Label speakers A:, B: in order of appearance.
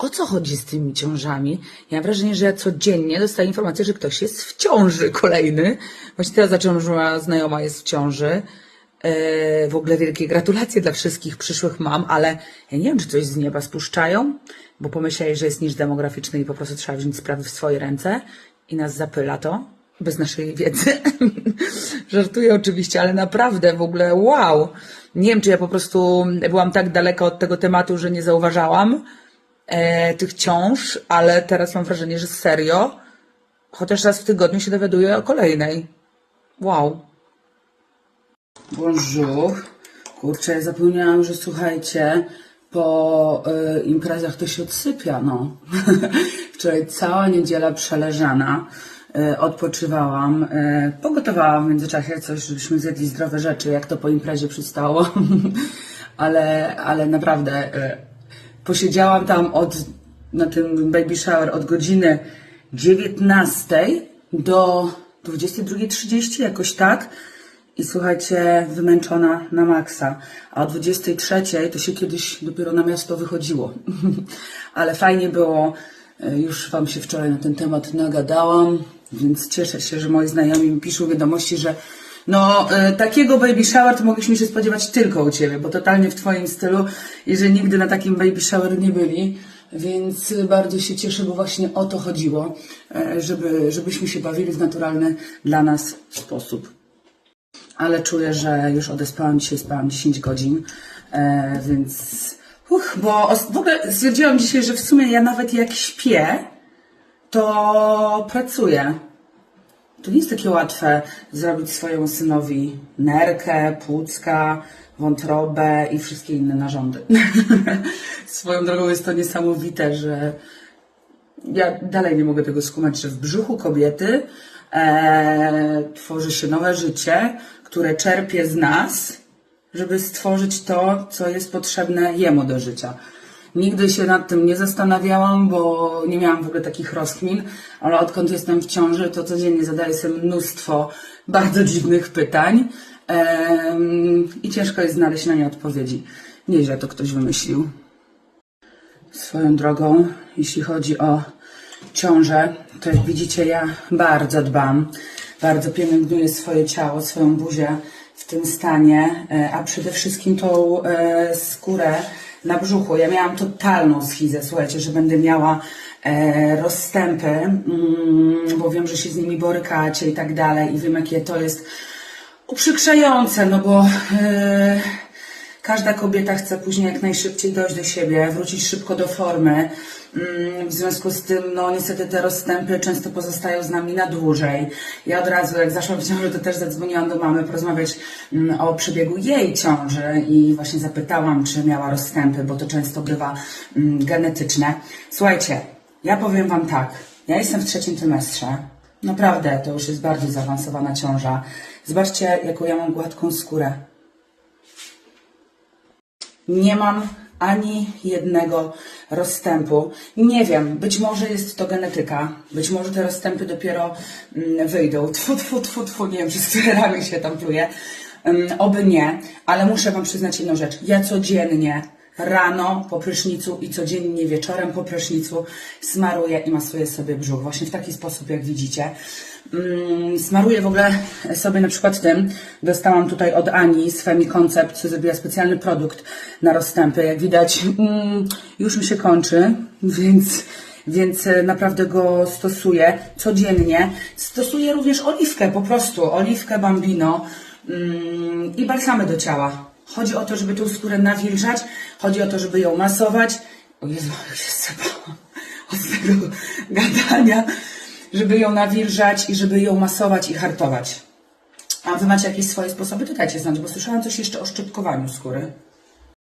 A: o co chodzi z tymi ciążami? Ja mam wrażenie, że ja codziennie dostaję informację, że ktoś jest w ciąży kolejny. Właśnie teraz zaczęłam, że moja znajoma jest w ciąży. E, w ogóle wielkie gratulacje dla wszystkich przyszłych mam, ale ja nie wiem, czy coś z nieba spuszczają, bo pomyśleli, że jest niż demograficzny i po prostu trzeba wziąć sprawy w swoje ręce i nas zapyla to, bez naszej wiedzy. Żartuję oczywiście, ale naprawdę w ogóle wow. Nie wiem, czy ja po prostu byłam tak daleko od tego tematu, że nie zauważałam e, tych ciąż, ale teraz mam wrażenie, że serio, chociaż raz w tygodniu się dowiaduję o kolejnej. Wow. Bonjour. Kurczę, ja zapomniałam, że słuchajcie, po y, imprezach to się odsypia, no. Wczoraj cała niedziela przeleżana, y, odpoczywałam, y, pogotowałam w międzyczasie coś, żebyśmy zjedli zdrowe rzeczy, jak to po imprezie przystało, ale, ale naprawdę posiedziałam tam od, na tym baby shower od godziny 19 do 22.30, jakoś tak. I słuchajcie, wymęczona na maksa. A o 23 to się kiedyś dopiero na miasto wychodziło. Ale fajnie było. E, Już Wam się wczoraj na ten temat nagadałam, więc cieszę się, że moi znajomi mi piszą wiadomości, że no, e, takiego baby shower to mogliśmy się spodziewać tylko u Ciebie, bo totalnie w Twoim stylu i że nigdy na takim baby shower nie byli. Więc bardzo się cieszę, bo właśnie o to chodziło, e, żeby, żebyśmy się bawili w naturalny dla nas sposób ale czuję, że już odespałam dzisiaj, spałam 10 godzin, e, więc uch, bo w ogóle stwierdziłam dzisiaj, że w sumie ja nawet jak śpię, to pracuję. To nie jest takie łatwe zrobić swojemu synowi nerkę, płucka, wątrobę i wszystkie inne narządy. Swoją drogą jest to niesamowite, że ja dalej nie mogę tego skumać, że w brzuchu kobiety e, tworzy się nowe życie, które czerpie z nas, żeby stworzyć to, co jest potrzebne jemu do życia. Nigdy się nad tym nie zastanawiałam, bo nie miałam w ogóle takich rozkmin, ale odkąd jestem w ciąży, to codziennie zadaję sobie mnóstwo bardzo dziwnych pytań i ciężko jest znaleźć na nie odpowiedzi. Nieźle to ktoś wymyślił. Swoją drogą, jeśli chodzi o ciążę, to jak widzicie, ja bardzo dbam, bardzo pielęgnuję swoje ciało, swoją buzię w tym stanie, e, a przede wszystkim tą e, skórę na brzuchu. Ja miałam totalną schizę, słuchajcie, że będę miała e, rozstępy, mm, bo wiem, że się z nimi borykacie i tak dalej i wiem, jakie to jest uprzykrzające, no bo e, każda kobieta chce później jak najszybciej dojść do siebie, wrócić szybko do formy. Mm, W związku z tym, no niestety te rozstępy często pozostają z nami na dłużej. Ja od razu, jak zaszłam w ciąży, to też zadzwoniłam do mamy porozmawiać mm, o przebiegu jej ciąży i właśnie zapytałam, czy miała rozstępy, bo to często bywa mm, genetyczne. Słuchajcie, ja powiem Wam tak, ja jestem w trzecim trymestrze. Naprawdę, to już jest bardziej zaawansowana ciąża. Zobaczcie, jaką ja mam gładką skórę. Nie mam ani jednego rozstępu. Nie wiem, być może jest to genetyka, być może te rozstępy dopiero mm, wyjdą. Tfu, tfu, tfu, tfu, nie wiem, przez które ramię się tam pluje. Um, oby nie, ale muszę Wam przyznać jedną rzecz. Ja codziennie rano po prysznicu i codziennie wieczorem po prysznicu smaruję i masuję sobie brzuch. Właśnie w taki sposób, jak widzicie. Mm, Smaruję w ogóle sobie na przykład tym. Dostałam tutaj od Ani z Femi Concept, co zrobiła specjalny produkt na rozstępy. Jak widać, mm, już mi się kończy, więc, więc e, naprawdę go stosuję codziennie. Stosuję również oliwkę, po prostu oliwkę bambino mm, i balsamy do ciała. Chodzi o to, żeby tą skórę nawilżać, chodzi o to, żeby ją masować. O Jezu, jak się sypałam od tego gadania, żeby ją nawilżać i żeby ją masować i hartować. A wy macie jakieś swoje sposoby? To dajcie znać, bo słyszałam coś jeszcze o szczypkowaniu skóry.